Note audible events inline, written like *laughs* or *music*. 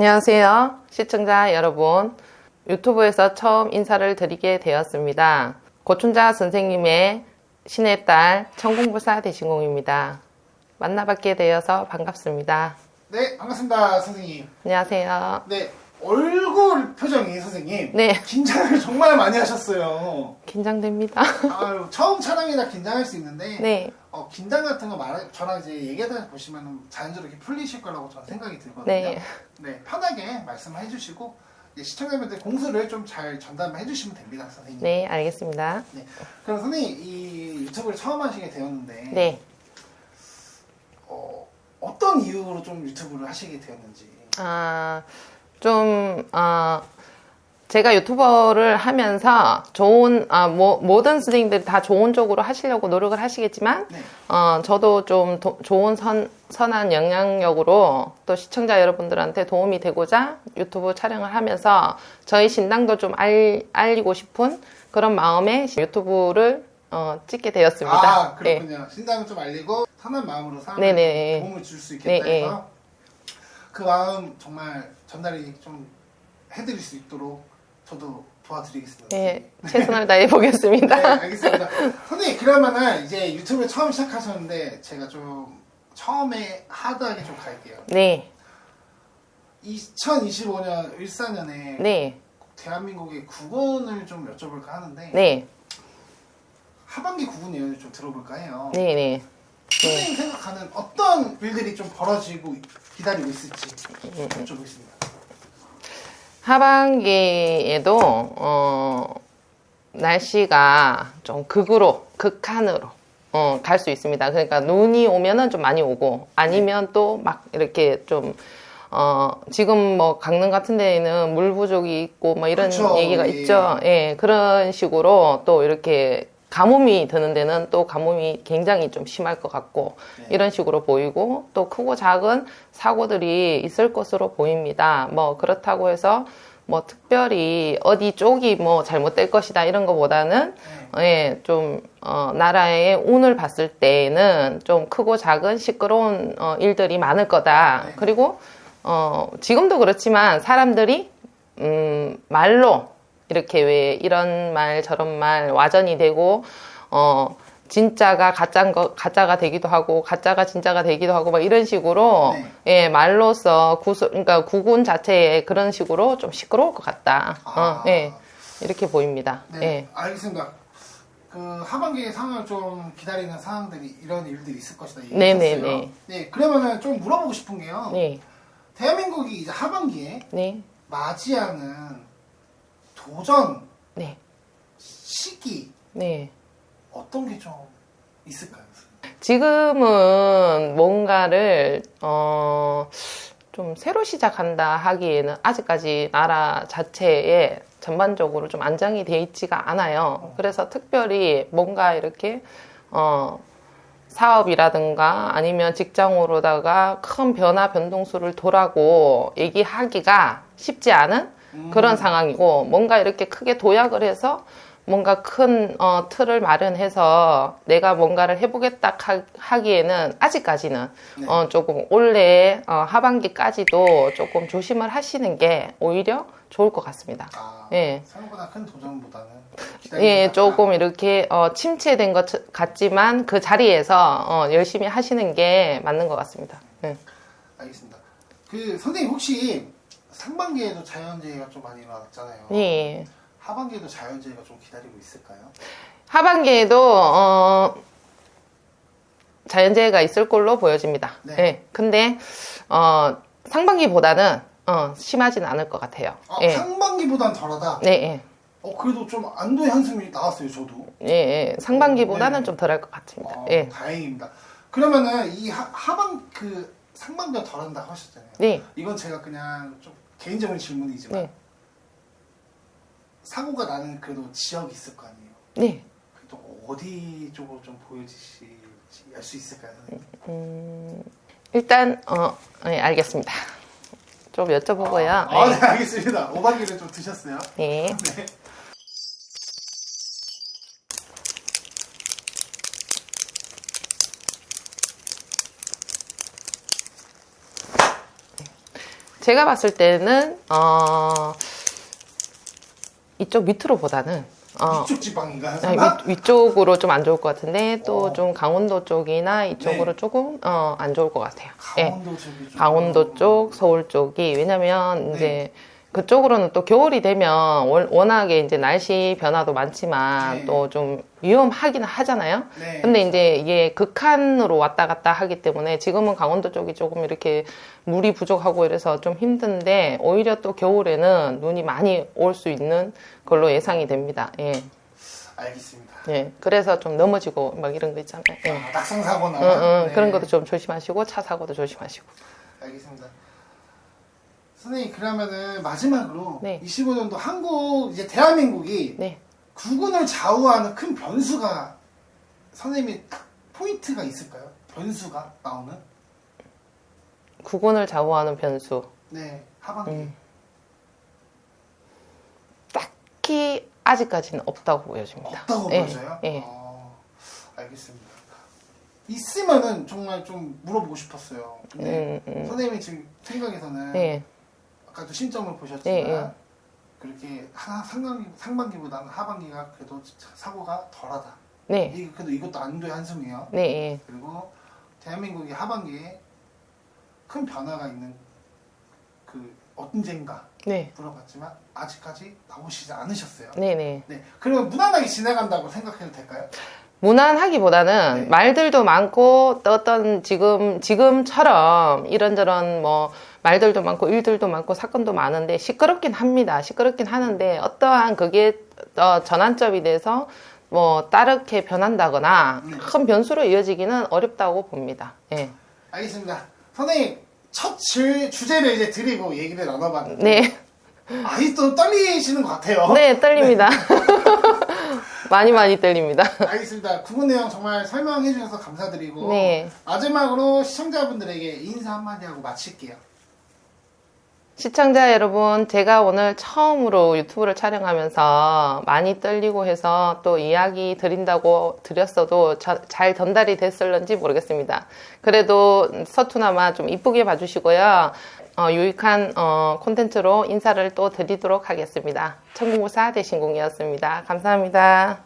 안녕하세요. 시청자 여러분. 유튜브에서 처음 인사를 드리게 되었습니다. 고춘자 선생님의 신의 딸 천공불사 대신공입니다. 만나뵙게 되어서 반갑습니다. 네, 반갑습니다, 선생님. 안녕하세요. 네, 얼굴 표정이 선생님. 네. 긴장을 정말 많이 하셨어요. 긴장됩니다. 아유, 처음 촬영이라 긴장할 수 있는데, 네. 어, 긴장 같은 거 말, 저랑 이제 얘기하다 보시면 자연스럽게 풀리실 거라고 저는 생각이 들거든요. 네. 네, 편하게 말씀해 주시고, 이제 시청자분들 공수를 좀 잘 전달해 주시면 됩니다, 선생님. 네, 알겠습니다. 네. 그럼 선생님, 이 유튜브를 처음 하시게 되었는데, 네. 어, 어떤 이유로 좀 유튜브를 하시게 되었는지. 아, 좀, 어, 제가 유튜버를 하면서 좋은, 아, 모, 모든 선생님들이 다 좋은 쪽으로 하시려고 노력을 하시겠지만, 네. 어, 저도 좀 도- 좋은 선, 선한 영향력으로 또 시청자 여러분들한테 도움이 되고자 유튜브 촬영을 하면서 저희 신당도 좀 알, 알리고 싶은 그런 마음에 유튜브를 어, 찍게 되었습니다. 아, 네. 그렇군요. 신당을 좀 알리고 선한 마음으로 사람에게 네네. 도움을 줄 수 있겠다 네, 해서 그 마음 정말 전달이 좀 해드릴 수 있도록 저도 도와드리겠습니다. 네, 최선을 다해 보겠습니다. 네, 알겠습니다. 선생님, 그러면은 이제 유튜브를 처음 시작하셨는데 제가 좀 처음에 하드하게 좀 갈게요. 네, 2025년 14년에 네, 대한민국의 국원을 좀 여쭤볼까 하는데 네, 하반기 국원 예언을 좀 들어볼까 해요. 네, 네. 선생님 생각하는 어떤 일들이 좀 벌어지고 기다리고 있을지 음, 여쭤보겠습니다. 하반기에도 어, 날씨가 좀 극으로 극한으로 어, 갈 수 있습니다. 그러니까 눈이 오면은 좀 많이 오고 아니면 또 막 이렇게 좀 어, 지금 뭐 강릉 같은 데에는 물 부족이 있고 뭐 이런 그쵸, 얘기가 예. 있죠. 예, 그런 식으로 또 이렇게 가뭄이 드는 데는 또 가뭄이 굉장히 좀 심할 것 같고 네. 이런 식으로 보이고 또 크고 작은 사고들이 있을 것으로 보입니다. 뭐 그렇다고 해서 뭐 특별히 어디 쪽이 뭐 잘못될 것이다 이런 것보다는 네. 예, 좀, 어, 나라의 운을 봤을 때에는 좀 크고 작은 시끄러운 어, 일들이 많을 거다. 네. 그리고, 어, 지금도 그렇지만 사람들이, 음, 말로 이렇게 왜 이런 말 저런 말 와전이 되고, 어, 진짜가 가짜인 거, 가짜가 되기도 하고, 가짜가 진짜가 되기도 하고, 막 이런 식으로, 네. 예, 말로써 구소, 그러니까 구군 자체에 그런 식으로 좀 시끄러울 것 같다. 아. 어, 예. 이렇게 보입니다. 네, 예. 알겠습니다. 그 하반기 상황을 좀 기다리는 상황들이 이런 일들이 있을 것이다. 네, 네. 네. 네, 그러면은 좀 물어보고 싶은 게요. 네, 대한민국이 이제 하반기에 네, 맞이하는 도전 네, 시기 네. 어떤 게 좀 있을까요? 지금은 뭔가를, 어, 좀 새로 시작한다 하기에는 아직까지 나라 자체에 전반적으로 좀 안정이 돼 있지가 않아요. 그래서 특별히 뭔가 이렇게, 어, 사업이라든가 아니면 직장으로다가 큰 변화 변동수를 도라고 얘기하기가 쉽지 않은 그런 상황이고 뭔가 이렇게 크게 도약을 해서 뭔가 큰 어, 틀을 마련해서 내가 뭔가를 해보겠다 하- 하기에는 아직까지는 네. 어, 조금 올해 어, 하반기까지도 조금 조심을 하시는 게 오히려 좋을 것 같습니다. 아, 예. 생각보다 큰 도전보다는 예, 게 조금 이렇게 어, 침체된 것 같지만 그 자리에서 어, 열심히 하시는 게 맞는 것 같습니다. 예. 알겠습니다. 그 선생님 혹시 상반기에도 자연재해가 좀 많이 일어났잖아요. 예. 하반기에도 자연재해가 좀 기다리고 있을까요? 하반기에도 어, 자연재해가 있을 걸로 보여집니다. 네. 예. 근데 어, 상반기보다는 어, 심하진 않을 것 같아요. 아, 예. 상반기보단 덜하다. 네, 예. 어 그래도 좀 안도의 한숨이 나왔어요, 저도. 예, 예. 상반기보다는 네. 좀 덜할 것 같습니다. 어, 예. 다행입니다. 그러면은 이 하, 하반 그 상반기가 덜한다 하셨잖아요. 네. 이건 제가 그냥 좀 개인적인 질문이지만 네. 사고가 나는 그래도 지역이 있을 거 아니에요. 네. 또 어디 쪽으로 좀 보여지실지 알 수 있을까요, 선생님? 음, 일단 어, 예, 알겠습니다. 좀 여쭤보고요. 아, 예. 네, 알겠습니다. 오박이를 좀 드셨어요. 네. 네. 제가 봤을 때는 어, 이쪽 밑으로 보다는 어, 이쪽 지방인가요? 아니, 설마? 위, 위쪽으로 좀 안 좋을 것 같은데 또 어. 좀 강원도 쪽이나 이쪽으로 네. 조금 어, 안 좋을 것 같아요. 예. 강원도 쪽이 좀 강원도 쪽, 서울 쪽이 왜냐면 네. 이제 그쪽으로는 또 겨울이 되면 월- 워낙에 이제 날씨 변화도 많지만 네. 또좀 위험하긴 하잖아요. 네. 근데 이제 이게 극한으로 왔다 갔다 하기 때문에 지금은 강원도 쪽이 조금 이렇게 물이 부족하고 이래서 좀 힘든데 오히려 또 겨울에는 눈이 많이 올 수 있는 걸로 예상이 됩니다. 예. 알겠습니다. 예. 그래서 좀 넘어지고 막 이런 거 있잖아요. 예. 아, 낙상 사고나 응, 응, 네. 그런 것도 좀 조심하시고 차 사고도 조심하시고. 알겠습니다. 선생님 그러면은 마지막으로 네. 25년도 한국 이제 대한민국이 네. 국군을 좌우하는 큰 변수가 선생님이 딱 포인트가 있을까요? 변수가 나오는? 국군을 좌우하는 변수. 네 하반기. 음. 딱히 아직까지는 없다고 보여집니다. 없다고 예, 보여져요? 예. 어, 알겠습니다. 있으면은 정말 좀 물어보고 싶었어요. 근데 음, 음. 선생님이 지금 생각에서는 예, 아까도 신점을 보셨지만 예, 예. 그렇게 하, 상반기, 상반기보다는 하반기가 그래도 사고가 덜하다. 네, 이게 그래도 이것도 안도의 한숨이에요. 네, 예. 그리고 대한민국이 하반기에 큰 변화가 있는 그 언젠가 네, 물어봤지만 아직까지 나오시지 않으셨어요. 네, 네. 네. 그러면 무난하게 지나간다고 생각해도 될까요? 무난하기보다는 네. 말들도 많고 또 어떤 지금 지금처럼 이런저런 뭐 말들도 많고 일들도 많고 사건도 많은데 시끄럽긴 합니다. 시끄럽긴 하는데 어떠한 그게 어, 전환점이 돼서 뭐 따르게 변한다거나 네. 큰 변수로 이어지기는 어렵다고 봅니다. 예. 알겠습니다. 선생님 첫 주, 주제를 이제 드리고 얘기를 나눠봤는데 네, 또 떨리시는 것 같아요. 네 떨립니다. *laughs* 많이 많이 떨립니다. 알겠습니다. 구분 내용 정말 설명해 주셔서 감사드리고 네. 마지막으로 시청자분들에게 인사 한마디 하고 마칠게요. 시청자 여러분, 제가 오늘 처음으로 유튜브를 촬영하면서 많이 떨리고 해서 또 이야기 드린다고 드렸어도 자- 잘 전달이 됐을런지 모르겠습니다. 그래도 서투나마 좀 이쁘게 봐주시고요. 어, 유익한 어, 콘텐츠로 인사를 또 드리도록 하겠습니다. 천국무사 대신공이었습니다. 감사합니다.